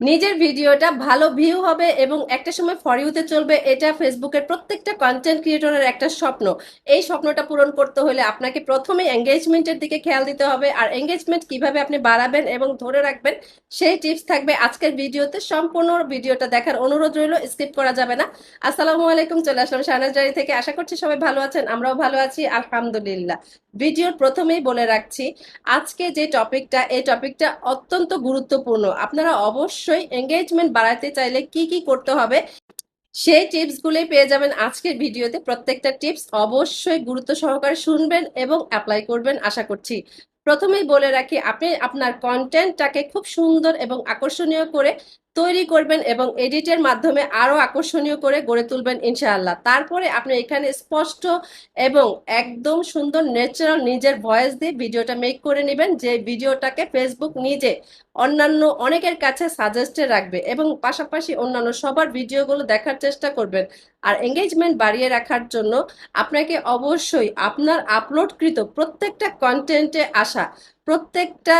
নিজের ভিডিওটা ভালো ভিউ হবে এবং একটা সময় ফর ইউতে চলবে, এটা ফেসবুকের প্রত্যেকটা কন্টেন্ট ক্রিয়েটরের একটা স্বপ্ন। এই স্বপ্নটা পূরণ করতে হলে আপনাকে প্রথমে এঙ্গেজমেন্টের দিকে খেয়াল দিতে হবে, আর এঙ্গেজমেন্ট কীভাবে আপনি বাড়াবেন এবং ধরে রাখবেন, সেই টিপস থাকবে আজকের ভিডিওতে। সম্পূর্ণ ভিডিওটা দেখার অনুরোধ রইল স্কিপ করা যাবে না। আসসালামু আলাইকুম, চলে আসলাম শাহনাজ ডায়েরি থেকে। আশা করছি সবাই ভালো আছেন, আমরাও ভালো আছি, আলহামদুলিল্লাহ। ভিডিওর প্রথমেই বলে রাখছি, আজকে যে টপিকটা এই টপিকটা অত্যন্ত গুরুত্বপূর্ণ। আপনারা অবশ্যই এঙ্গেজমেন্ট বাড়াতে চাইলে কি কি করতে হবে, সেই টিপসগুলোই পেয়ে যাবেন আজকের ভিডিওতে। প্রত্যেকটা টিপস অবশ্যই গুরুত্ব সহকারে শুনবেন এবং অ্যাপ্লাই করবেন আশা করছি। প্রথমেই বলে রাখি, আপনি আপনার কন্টেন্টটাকে খুব সুন্দর এবং আকর্ষণীয় করে তৈরি করবেন এবং এডিটের মাধ্যমে আরও আকর্ষণীয় করে গড়ে তুলবেন ইনশাআল্লাহ। তারপরে আপনি এখানে স্পষ্ট এবং একদম সুন্দর ন্যাচারাল নিজের ভয়েস দিয়ে ভিডিওটা মেক করে নেবেন। যে ভিডিওটাকে ফেসবুক নিজে অন্যান্য অনেকের কাছে সাজেস্টে রাখবে এবং পাশাপাশি অন্যান্য সবার ভিডিওগুলো দেখার চেষ্টা করবেন। আর এঙ্গেজমেন্ট বাড়িয়ে রাখার জন্য আপনাকে অবশ্যই আপনার আপলোডকৃত প্রত্যেকটা কন্টেন্টে আসা, প্রত্যেকটা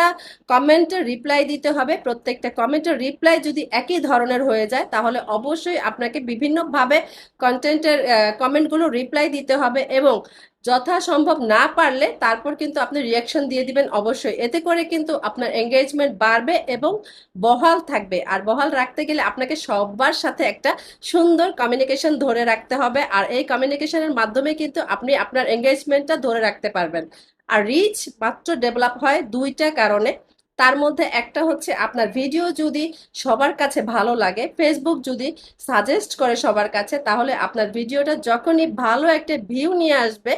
কমেন্টের রিপ্লাই দিতে হবে। প্রত্যেকটা কমেন্টের রিপ্লাই যদি একই ধরনের হয়ে যায়, তাহলে অবশ্যই আপনাকে বিভিন্নভাবে কন্টেন্টের কমেন্টগুলো রিপ্লাই দিতে হবে এবং যথাসম্ভব না পারলে তারপর কিন্তু আপনি রিয়াকশন দিয়ে দিবেন অবশ্যই। এতে করে কিন্তু আপনার এঙ্গেজমেন্ট বাড়বে এবং বহাল থাকবে। আর বহাল রাখতে গেলে আপনাকে সবার সাথে একটা সুন্দর কমিউনিকেশন ধরে রাখতে হবে। আর এই কমিউনিকেশনের মাধ্যমে কিন্তু আপনি আপনার এঙ্গেজমেন্টটা ধরে রাখতে পারবেন। আর রিচ মাত্র ডেভেলপ হয় দুইটা কারণে। তার মধ্যে একটা হচ্ছে আপনার ভিডিও যদি সবার কাছে ভালো লাগে ফেসবুক যদি সাজেস্ট করে সবার কাছে, তাহলে আপনার ভিডিওটা যখনই ভালো একটা ভিউ নিয়ে আসবে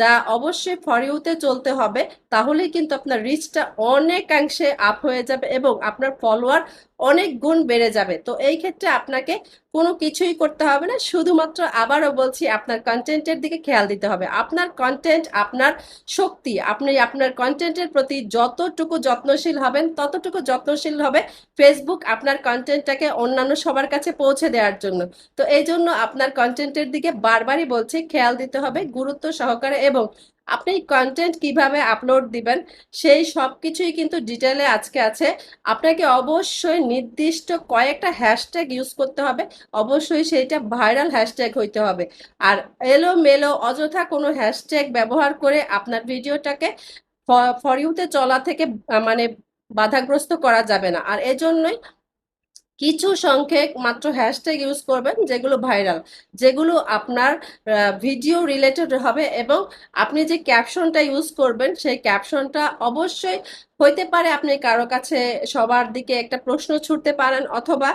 যা অবশ্যই ফরিউতে চলতে হবে, তাহলেই কিন্তু আপনার রিচটা অনেকাংশে আপ হয়ে যাবে এবং আপনার ফলোয়ার অনেক গুণ বেড়ে যাবে। তো এই ক্ষেত্রে আপনাকে কোনো কিছুই করতে হবে না, শুধুমাত্র আবারও বলছি আপনার কন্টেন্টের দিকে খেয়াল দিতে হবে। আপনার কন্টেন্ট আপনার শক্তি, আপনি আপনার কন্টেন্টের প্রতি যতটুকু যত্নশীল হবেন, ততটুকু যত্নশীল হবে ফেসবুক আপনার কন্টেন্টটাকে অন্যান্য সবার কাছে পৌঁছে দেওয়ার জন্য। তো এই জন্য আপনার কন্টেন্টের দিকে বারবারই বলছি, খেয়াল দিতে হবে, গুরুত্ব সহকারে এবং আপনি কন্টেন্ট কীভাবে আপলোড দিবেন, সেই সব কিছুই কিন্তু ডিটেলে আজকে আছে। আপনাকে অবশ্যই নির্দিষ্ট কয়েকটা হ্যাশট্যাগ ইউজ করতে হবে। অবশ্যই সেইটা ভাইরাল হ্যাশট্যাগ হইতে হবে। আর এলো মেলো অযথা কোনো হ্যাশট্যাগ ব্যবহার করে আপনার ভিডিওটাকে ফর ইউতে চলা থেকে মানে বাধাগ্রস্ত করা যাবে না। আর এজন্যই কিছু সংখ্যক মাত্র হ্যাশট্যাগ ইউজ করবেন, যেগুলো ভাইরাল যেগুলো আপনার ভিডিও রিলেটেড হবে এবং আপনি যে ক্যাপশনটা ইউজ করবেন, সেই ক্যাপশনটা অবশ্যই হইতে পারে আপনি কারও কাছে সবার দিকে একটা প্রশ্ন ছুটতে পারেন অথবা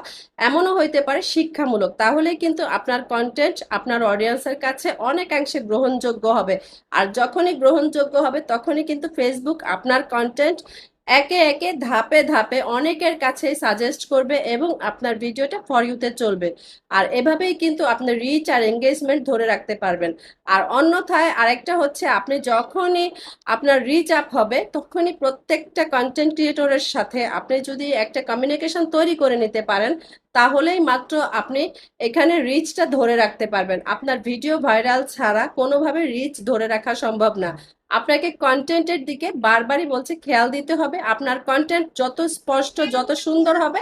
এমনও হইতে পারে শিক্ষামূলক। তাহলে কিন্তু আপনার কন্টেন্ট আপনার অডিয়েন্সের কাছে অনেকাংশে গ্রহণযোগ্য হবে। আর যখনই গ্রহণযোগ্য হবে, তখনই কিন্তু ফেসবুক আপনার কন্টেন্ট একে একে ধাপে ধাপে অনেকের কাছে সাজেস্ট করবে এবং আপনার ভিডিওটা ফর ইউতে চলবে। আর এভাবেই কিন্তু আপনার রিচ আর এঙ্গেজমেন্ট ধরে রাখতে পারবেন। আর অন্যথায় আরেকটা হচ্ছে আপনি যখনই আপনার রিচ আপ হবে, তখনই প্রত্যেকটা কন্টেন্ট ক্রিয়েটরের সাথে আপনি যদি একটা কমিউনিকেশন তৈরি করে নিতে পারেন, তাহলেই মাত্র আপনি এখানে রিচটা ধরে রাখতে পারবেন। আপনার ভিডিও ভাইরাল ছাড়া কোনোভাবে রিচ ধরে রাখা সম্ভব না। আপনাকে কন্টেন্টের দিকে বারবারই বলছে, খেয়াল দিতে হবে। আপনার কন্টেন্ট যত স্পষ্ট, যত সুন্দর হবে,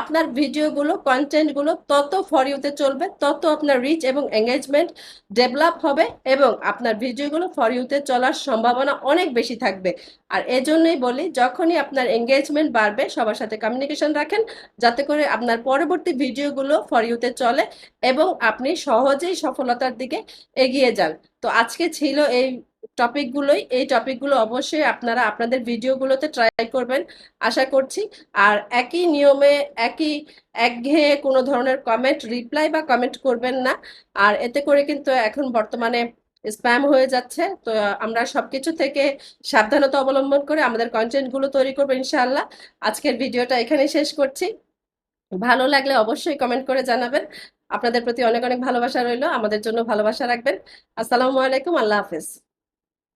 আপনার ভিডিওগুলো কন্টেন্টগুলো তত ফর ইউতে চলবে, তত আপনার রিচ এবং এঙ্গেজমেন্ট ডেভেলপ হবে এবং আপনার ভিডিওগুলো ফর ইউতে চলার সম্ভাবনা অনেক বেশি থাকবে। আর এজন্যই বলি, যখনই আপনার এঙ্গেজমেন্ট বাড়বে, সবার সাথে কমিউনিকেশন রাখেন, যাতে করে আপনার পরবর্তী ভিডিওগুলো ফর ইউতে চলে এবং আপনি সহজেই সফলতার দিকে এগিয়ে যান। তো আজকে ছিল এই টপিকগুলোই এই টপিকগুলো অবশ্যই আপনারা আপনাদের ভিডিওগুলোতে ট্রাই করবেন, আশা করছি। আর একই নিয়মে, একই, একঘেয়ে কোনো ধরনের কমেন্ট রিপ্লাই বা কমেন্ট করবেন না। আর এতে করে কিন্তু এখন বর্তমানে স্প্যাম হয়ে যাচ্ছে। তো আমরা সবকিছু থেকে সাবধানতা অবলম্বন করে আমাদের কন্টেন্টগুলো তৈরি করব ইনশাআল্লাহ। আজকের ভিডিওটা এখানে শেষ করছি। ভালো লাগলে অবশ্যই কমেন্ট করে জানাবেন। আপনাদের প্রতি অনেক অনেক ভালোবাসা রইল। আমাদের জন্য ভালোবাসা রাখবেন। আসসালামু আলাইকুম। আল্লাহ হাফেজ।